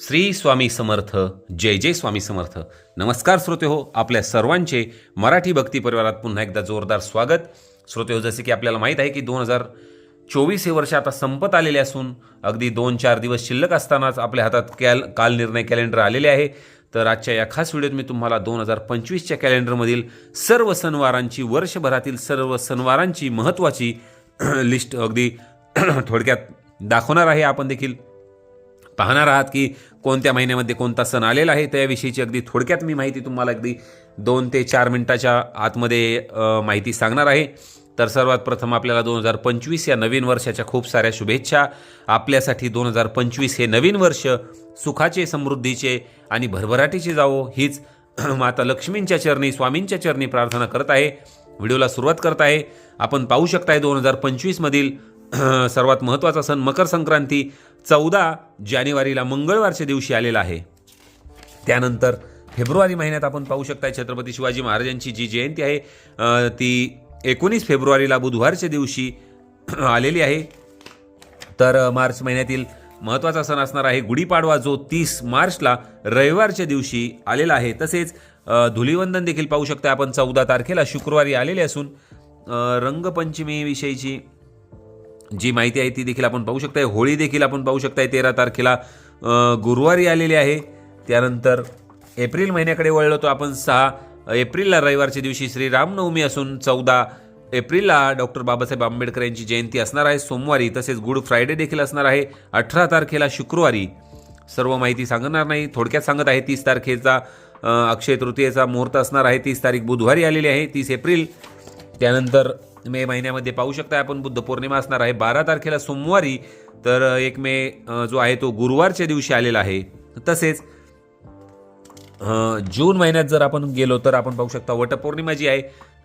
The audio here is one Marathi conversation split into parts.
श्री स्वामी समर्थ जय जय स्वामी समर्थ. नमस्कार श्रोते हो आपल्या सर्वांचे मराठी भक्ती परिवारात पुन्हा एकदा जोरदार स्वागत. श्रोते हो जसे की आपल्याला माहीत आहे की दोन हजार चोवीस हे वर्ष आता संपत आलेले असून अगदी दोन चार दिवस शिल्लक असतानाच आपल्या हातात कॅल काल निर्णय कॅलेंडर आलेले आहे. तर आजच्या या खास व्हिडिओत मी तुम्हाला दोन हजार पंचवीसच्या कॅलेंडरमधील सर्व सणवारांची वर्षभरातील सर्व सणवारांची महत्त्वाची लिस्ट अगदी थोडक्यात दाखवणार आहे. आपण देखील पाहणार आहात की कोणत्या महिन्यामध्ये कोणता सण आलेला आहे. त्याविषयीची अगदी थोडक्यात मी माहिती तुम्हाला अगदी दोन ते चार मिनटाच्या आतमध्ये माहिती सांगणार आहे. तर सर्वात प्रथम आपल्याला दोन हजार पंचवीस या नवीन वर्षाच्या खूप साऱ्या शुभेच्छा. आपल्यासाठी दोन हजार पंचवीस हे नवीन वर्ष सुखाचे समृद्धीचे आणि भरभराटीचे जावो. हीच माता लक्ष्मींच्या चरणी स्वामींच्या चरणी प्रार्थना करत आहे. व्हिडिओला सुरुवात करत आहे. आपण पाहू शकताय दोन हजार पंचवीसमधील सर्वात महत्त्वाचा सण मकर संक्रांती चौदा जानेवारीला मंगळवारच्या दिवशी आलेला आहे. त्यानंतर फेब्रुवारी महिन्यात आपण पाहू शकता छत्रपती शिवाजी महाराजांची जी जयंती आहे ती एकोणीस फेब्रुवारीला बुधवारच्या दिवशी आलेली आहे. तर मार्च महिन्यातील महत्त्वाचा सण असणार आहे गुढीपाडवा जो तीस मार्चला रविवारच्या दिवशी आलेला आहे. तसेच धुलीवंदन देखील पाहू शकता आपण चौदा तारखेला शुक्रवारी आलेले असून रंगपंचमीविषयीची जी माहिती आहे ती देखील आपण पाहू शकताय. होळी देखील आपण पाहू शकताय तेरा तारखेला गुरुवारी आलेली आहे. त्यानंतर एप्रिल महिन्याकडे वळलो तो आपण सहा. एप्रिलला रविवारच्या दिवशी श्री रामनवमी असून चौदा एप्रिलला डॉक्टर बाबासाहेब आंबेडकर यांची जयंती असणार आहे. सोमवारी तसेच गुड फ्रायडे देखील असणार आहे. अठरा तारखेला शुक्रवारी. सर्व माहिती सांगणार नाही. थोडक्यात सांगत आहे तीस तारखेचा अक्षय तृतीयेचा मुहूर्त असणार आहे. तीस तारीख बुधवारी आलेली आहे तीस एप्रिल. त्यानंतर मे महिन्यामध्ये पाहू शकता आपण बुद्ध पौर्णिमा असणार आहे. बारा तारखेला सोमवारी तर एक मे जो आहे तो गुरुवारच्या दिवशी आलेला आहे. तसेच जून महिन्यात जर आपण गेलो तर आपण पाहू शकता वटपौर्णिमा जी आहे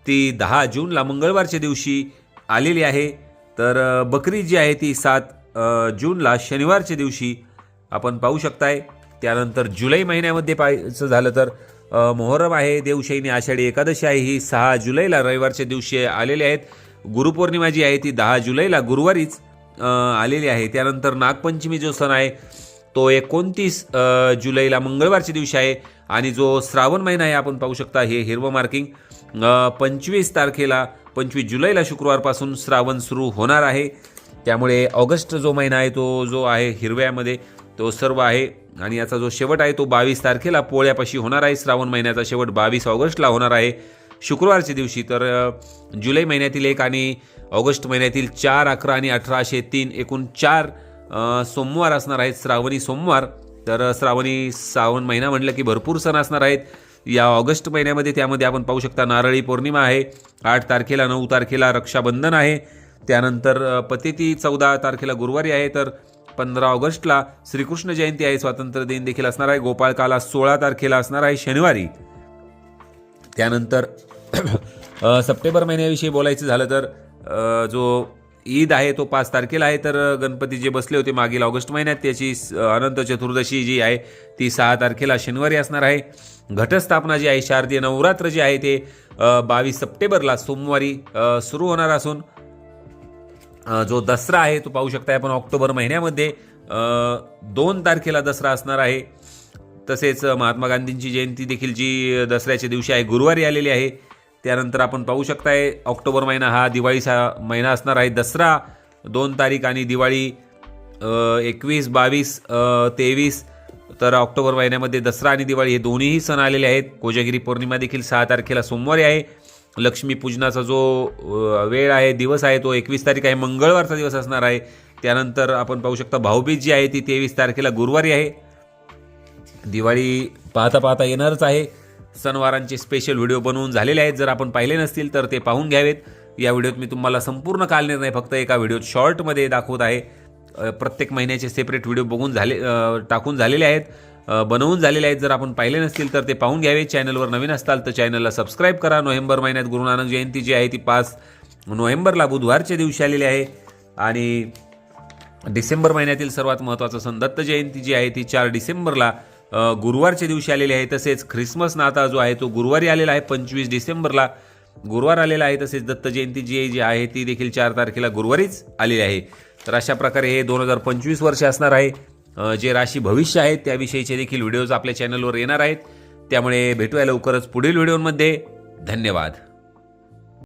ती दहा जूनला मंगळवारच्या दिवशी आलेली आहे. तर बकरी जी आहे ती सात जूनला शनिवारच्या दिवशी आपण पाहू शकताय. त्यानंतर जुलै महिन्यामध्ये पाहायचं झालं तर मोहरम आहे देवशैनी आषाढी एकादशी आहे ही सहा जुलैला रविवारच्या दिवशी आलेली आहेत. गुरुपौर्णिमा जी आहे ती दहा जुलैला गुरुवारीच आलेली आहे. त्यानंतर नागपंचमी जो सण आहे तो एकोणतीस जुलैला मंगळवारच्या दिवशी आहे. आणि जो श्रावण महिना आहे आपण पाहू शकता हे हिरवं मार्किंग. पंचवीस तारखेला पंचवीस जुलैला शुक्रवारपासून श्रावण सुरू होणार आहे. त्यामुळे ऑगस्ट जो महिना आहे तो जो आहे हिरव्यामध्ये तो सर्व आहे. आणि याचा जो शेवट आहे तो बावीस तारखेला पोळ्यापाशी होणार आहे. श्रावण महिन्याचा शेवट बावीस ऑगस्टला होणार आहे. शुक्रवारच्या दिवशी तर जुलै महिन्यातील एक आणि ऑगस्ट महिन्यातील चार अकरा आणि अठरा असे तीन एकूण चार सोमवार असणार आहेत. श्रावणी सोमवार. तर श्रावणी श्रावण महिना म्हटलं की भरपूर सण असणार आहेत. या ऑगस्ट महिन्यामध्ये त्यामध्ये आपण पाहू शकता नारळी पौर्णिमा आहे. आठ तारखेला नऊ तारखेला रक्षाबंधन आहे. त्यानंतर अ, पतिती चौदा तारखेला गुरुवारी आहे. तर पंधरा ऑगस्टला श्रीकृष्ण जयंती आहे स्वातंत्र्य दिन देखील असणार आहे गोपाळकाला सोळा तारखेला असणार आहे शनिवारी. त्यानंतर सप्टेंबर महिन्याविषयी बोलायचं झालं तर जो ईद आहे तो पाच तारखेला आहे तर गणपती जे बसले होते मागील ऑगस्ट महिन्यात त्याची अनंत चतुर्दशी जी आहे ती सहा तारखेला शनिवारी असणार आहे. घटस्थापना जी आहे शारदीय नवरात्र जे आहे ते बावीस सप्टेंबरला सोमवारी सुरू होणार असून जो दसरा आहे तो पाहू शकताय आपण ऑक्टोबर महिन्यामध्ये. दोन तारखेला दसरा असणार आहे. तसेच महात्मा गांधींची जयंती देखील जी दसऱ्याच्या दिवशी आहे गुरुवारी आलेली आहे. त्यानंतर आपण पाहू शकताय ऑक्टोबर महिना हा दिवाळीचा महिना असणार आहे. दसरा दोन तारीख आणि दिवाळी एकवीस बावीस तेवीस. तर ऑक्टोबर महिन्यामध्ये दसरा आणि दिवाळी हे दोन्हीही सण आलेले आहेत. कोजागिरी पौर्णिमा देखील सहा तारखेला सोमवारी आहे. लक्ष्मीपूजनाचा जो वेळ आहे दिवस आहे तो एकवीस तारीख आहे मंगळवारचा दिवस असणार आहे. त्यानंतर आपण पाहू शकता भाऊबीज जी आहे ती तेवीस तारखेला गुरुवारी आहे. दिवाळी पाहता पाहता येणारच आहे. सणवारांचे स्पेशल व्हिडिओ बनवून झालेले आहेत. जर आपण पाहिले नसतील तर ते पाहून घ्यावेत. या व्हिडिओत मी तुम्हाला संपूर्ण कालनिर्णय फक्त एका व्हिडिओत शॉर्टमध्ये दाखवत आहे. प्रत्येक महिन्याचे सेपरेट व्हिडिओ बघून झाले टाकून झालेले आहेत. बनवून झालेले आहेत. जर आपण पाहिले नसतील तर ते पाहून घ्यावे. चॅनलवर नवीन असताल तर चॅनलला सबस्क्राईब करा. नोव्हेंबर महिन्यात गुरु नानक जयंती जी आहे ती पाच नोव्हेंबरला बुधवारच्या दिवशी आलेली आहे. आणि डिसेंबर महिन्यातील सर्वात महत्त्वाचा सण दत्त जयंती जी आहे ती चार डिसेंबरला गुरुवारच्या दिवशी आलेली आहे. तसेच ख्रिसमस नाता जो आहे तो गुरुवारी आलेला आहे. पंचवीस डिसेंबरला गुरुवार आलेला आहे. तसेच दत्त जयंती जी जी आहे ती देखील चार तारखेला गुरुवारीच आलेली आहे. तर अशा प्रकारे हे दोन हजार पंचवीस वर्ष असणार आहे. जे राशी भविष्य आहेत त्याविषयीचे देखील व्हिडिओज आपल्या चॅनलवर येणार आहेत. त्यामुळे भेटूया लवकरच पुढील व्हिडिओमध्ये. धन्यवाद.